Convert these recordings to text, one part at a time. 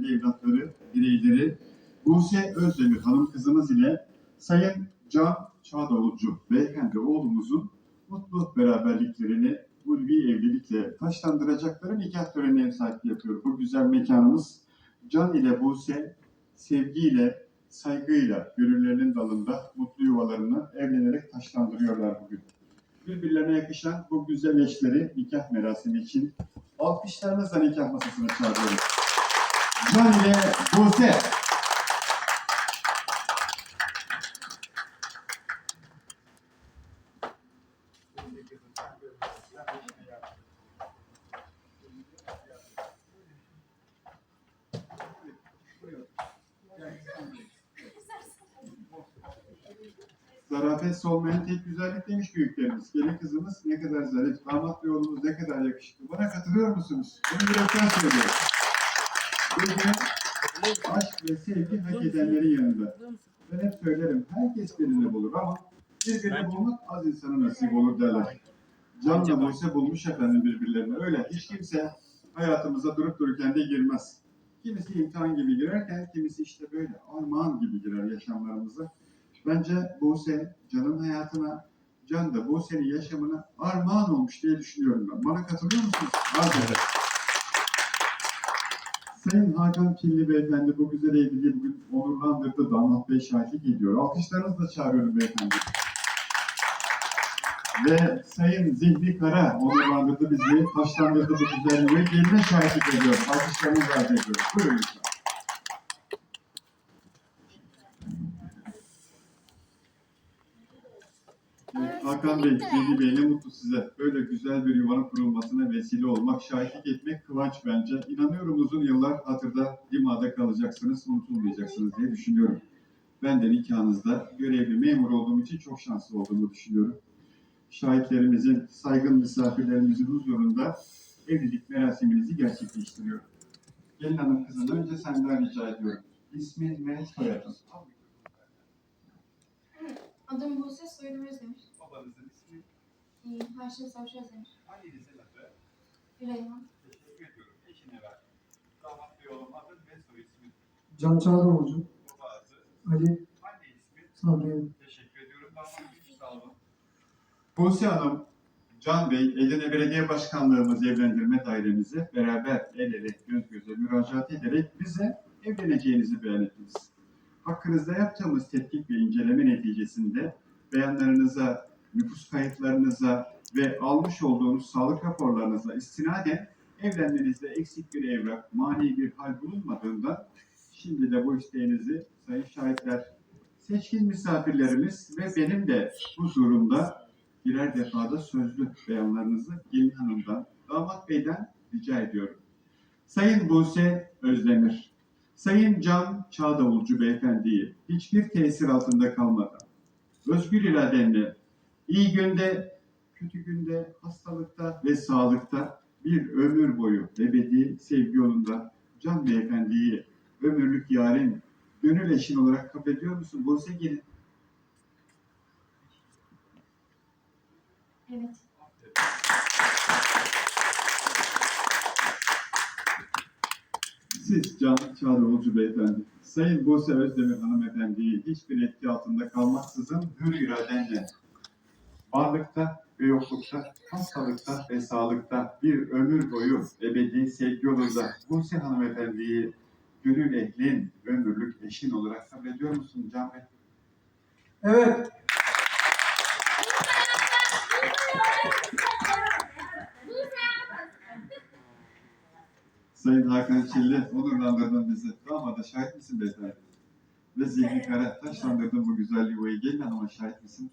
kıymetli evlatları, bireyleri Buse Özdemir hanım kızımız ile Sayın Can Çağdolucu beyefendi oğlumuzun mutlu beraberliklerini ulvi evlilikle taşlandıracakları nikah törenine ev sahipliği yapıyor. Bu güzel mekanımız Can ile Buse sevgiyle, saygıyla gönüllerinin dalında mutlu yuvalarını evlenerek taşlandırıyorlar bugün. Birbirlerine yakışan bu güzel eşleri nikah merasimi için alkışlarınızla nikah masasına çağırıyoruz. Can ile Buse. Zarafet olmayan tek güzellik demiş büyüklerimiz. Gelin kızımız ne kadar zarif, damat ve oğlumuz ne kadar yakışıklı. Bana katılıyor musunuz? Bunu yürekten söylüyorum. Bugün aşk ve sevgi hak edenlerin yanında. Ben hep söylerim, herkes birini bulur ama birbirini bulmak az insana nasip olur derler. Canla Buse bulmuş efendim birbirlerine. Öyle hiç kimse hayatımıza durup dururken de girmez. Kimisi imtihan gibi girerken, kimisi işte böyle armağan gibi girer yaşamlarımıza. Bence Buse Can'ın hayatına, Can da Buse'nin yaşamına armağan olmuş diye düşünüyorum ben. Bana katılıyor musunuz? Hadi. Sayın Hakan Kirli Beyefendi bu güzel evliliği bugün onurlandırdı. Damat Bey şahitlik ediyor. Alkışlarınızla çağırıyorum beyefendi. Ve Sayın Zihni Kara onurlandırdı bizi, taşlandırdı bu güzelliği ve geline şahitlik ediyor. Alkışlarınızla arz ediyorum. Buyurun lütfen. Evet, Hakan Bey, Zihni Bey ne mutlu size. Böyle güzel bir yuvanın kurulmasına vesile olmak, şahitlik etmek kıvanç bence. İnanıyorum uzun yıllar hatırda, dimada kalacaksınız, unutulmayacaksınız diye düşünüyorum. Ben de nikahınızda görevli memur olduğum için çok şanslı olduğumu düşünüyorum. Şahitlerimizin, saygın misafirlerimizin huzurunda evlilik merasiminizi gerçekleştiriyorum. Gelin hanım kızım, önce senden rica ediyorum. İsmin ve soyadın. Adım Buse, soyadım Özdemir. Babanızın ismi, Haşim Savcı Özdemir. annenizin adı, Reyhan. teşekkür ediyorum. Eşine ver. Damat bey oğlum adı ve soy ismi. Can Çağdamoğlu, Baba adı, Ali anne ismi. Sabri, Teşekkür ediyorum. Damat bey sağ olun. Buse Hanım, Can Bey, Edirne Belediye Başkanlığımız evlendirme dairemize beraber el ele, göz göze müracaat ederek bize evleneceğinizi beyan ettiniz. Hakkınızda yaptığımız tetkik ve inceleme neticesinde beyanlarınıza, nüfus kayıtlarınıza ve almış olduğunuz sağlık raporlarınıza istinaden evlenmenizde eksik bir evrak, mani bir hal bulunmadığından şimdi de bu isteğinizi sayın şahitler, seçkin misafirlerimiz ve benim de huzurumda birer defada sözlü beyanlarınızı Gelin Hanım'dan, Damat Bey'den rica ediyorum. Sayın Buse Özdemir, Sayın Can Çağdavulcu Beyefendi'yi hiçbir tesir altında kalmadan, özgür iradenle, iyi günde, kötü günde, hastalıkta ve sağlıkta bir ömür boyu ebedi sevgi yolunda Can Beyefendi'yi ömürlük yarın gönül eşin olarak kabul ediyor musun? Buse gelin. Evet. Siz Can Çağrıoğlu Beyefendi, Sayın Buse Özdemir Hanımefendi'yi hiçbir etki altında kalmaksızın hür iradenle varlıkta ve yoklukta, hastalıkta ve sağlıkta bir ömür boyu ebedi sevgi yolunda Buse Hanımefendi'yi gönül ehlin, ömürlük eşin olarak kabul ediyor musun Can Bey? Evet, Sayın Hakan Çilli, onurlandırdın bizi. Damada şahit misin beyefendi? Ve Zihni Kara, taşlandırdın bu güzel yuvayı. Gelin hanıma şahit misin?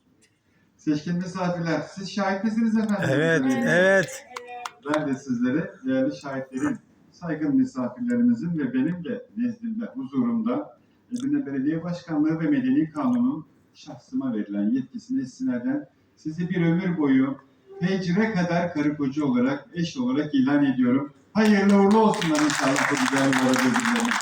Seçkin misafirler, siz şahit misiniz efendim? Evet, evet. Ben de sizlere değerli şahitlerin, saygın misafirlerimizin ve benim de nezdimde, huzurumda Edirne Belediye Başkanlığı ve Medeni Kanun'un şahsıma verilen yetkisine istinaden sizi bir ömür boyu fecre kadar karı koca olarak, eş olarak ilan ediyorum. Hayırlı uğurlu olsunlar inşallah bu güzel birbirlerine.